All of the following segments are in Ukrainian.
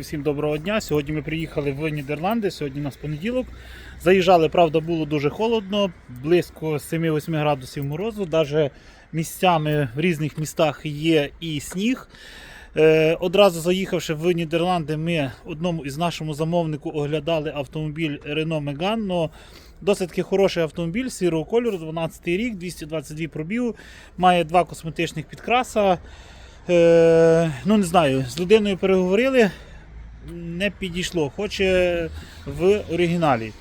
Всім доброго дня. Сьогодні ми приїхали в Нідерланди. Сьогодні у нас понеділок. Заїжджали, правда, було дуже холодно, близько 7-8 градусів морозу. Навіть місцями в різних містах є і сніг. Е, одразу заїхавши в Нідерланди, ми одному із нашому замовнику оглядали автомобіль Renault Megane. Досить таки хороший автомобіль сірого кольору, 12 рік, 222 пробігу, має два косметичних підкраса. Е, ну не знаю, з людиною переговорили, не підійшло, хоче в оригіналі.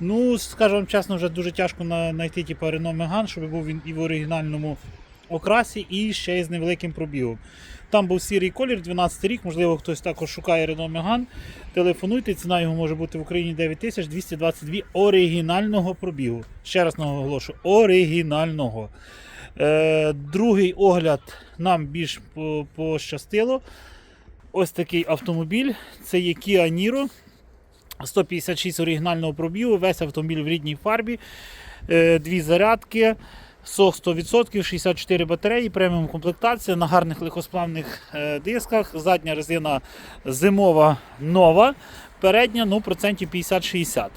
Ну, скажу вам чесно, вже дуже тяжко знайти типу, Renault Megane, щоб був він і в оригінальному окрасі, і ще й з невеликим пробігом. Там був сірий колір, 12 рік, можливо, хтось також шукає Renault Megane. Телефонуйте, ціна його може бути в Україні 9222 оригінального пробігу. Ще раз наголошу, оригінального. Е, другий огляд нам більш по- пощастило. Ось такий автомобіль. Це є Kia Niro. 156 оригінального пробігу, весь автомобіль в рідній фарбі, е, дві зарядки, сох 100%, 64 батареї, преміум комплектація на гарних легкосплавних е, дисках. Задня резина зимова нова, передня ну, процентів 50-60.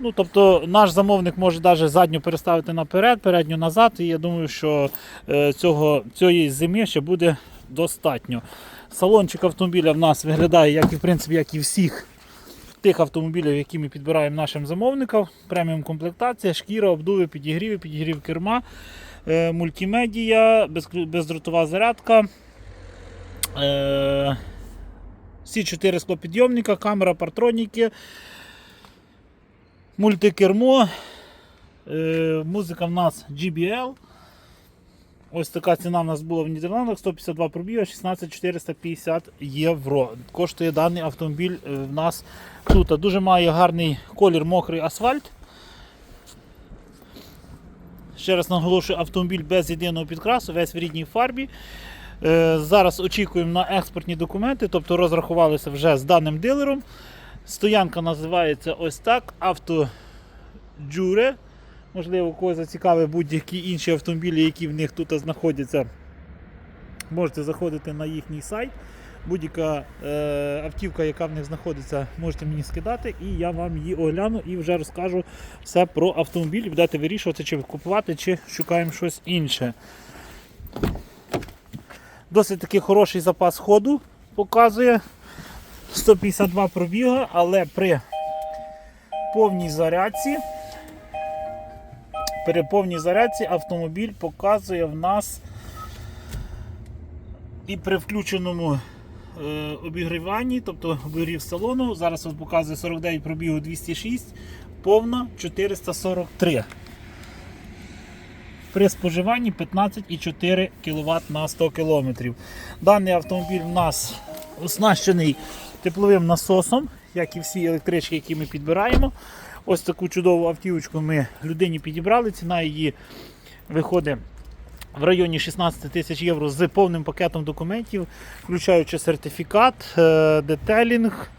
Ну, тобто наш замовник може навіть задню переставити наперед, передню назад, і я думаю, що е, цього, цієї зими ще буде достатньо. Салончик автомобіля в нас виглядає, як і в принципі, як і всіх тих автомобілів, які ми підбираємо нашим замовникам. Преміум комплектація, шкіра, обдуви, підігріви, підігрів керма, е, мультимедія, бездротова зарядка. Е, всі чотири склопідйомника, камера, партроніки, мультикермо, е, музика в нас GBL. Ось така ціна в нас була в Нідерландах, 152 пробіга, 16450 євро. Коштує даний автомобіль е, в нас тут. Дуже має гарний колір мокрий асфальт. Ще раз наголошую, автомобіль без єдиного підкрасу, весь в рідній фарбі. Е, Зараз очікуємо на експортні документи, тобто розрахувалися вже з даним дилером. Стоянка називається ось так: Авто Джуре. Можливо, когось зацікавить будь-які інші автомобілі, які в них тут знаходяться. Можете заходити на їхній сайт. Будь-яка е, автівка, яка в них знаходиться, можете мені скидати, і я вам її огляну і вже розкажу все про автомобіль. Будете вирішувати, чи купувати, чи шукаємо щось інше. Досить таки хороший запас ходу показує 152 пробіга, але при повній зарядці при повній зарядці автомобіль показує в нас і при включеному е, обігріванні, тобто обігрів салону, зараз от показує 49 пробігу 206, повна 443. При споживанні 15,4 кВт на 100 км. Даний автомобіль в нас оснащений тепловим насосом, як і всі електрички, які ми підбираємо. Ось таку чудову автівочку ми людині підібрали. Ціна її виходить в районі 16 тисяч євро з повним пакетом документів, включаючи сертифікат, е, детелінг.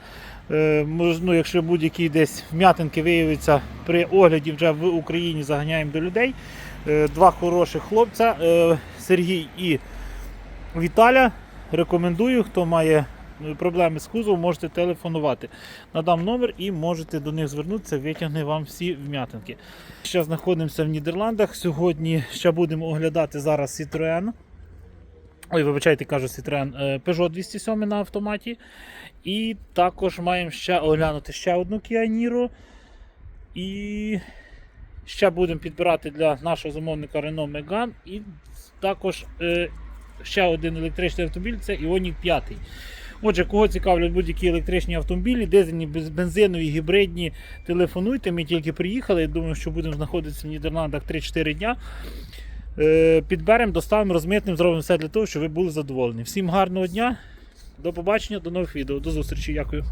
Е, Ну, якщо будь-які десь вм'ятинки виявляться при огляді вже в Україні, заганяємо до людей. Е, Два хороших хлопця Сергій і Віталя. Рекомендую, хто має проблеми з кузовом, можете телефонувати. Надам номер і можете до них звернутися, витягне вам всі вм'ятинки. Ще знаходимося в Нідерландах. Сьогодні ще будемо оглядати зараз Citroën. Ой, вибачайте, кажу Citroën е, Peugeot 207 на автоматі. І також маємо ще оглянути ще одну Kia Niro. І ще будемо підбирати для нашого замовника Renault Megane. І також е, ще один електричний автомобіль це Ioniq 5. Отже, кого цікавлять будь-які електричні автомобілі, дизельні, бензинові, гібридні, телефонуйте. Ми тільки приїхали. Я думаю, що будемо знаходитися в Нідерландах 3-4 дня. Е, Підберемо, доставимо, розмитнемо, зробимо все для того, щоб ви були задоволені. Всім гарного дня, до побачення, до нових відео, до зустрічі. Дякую.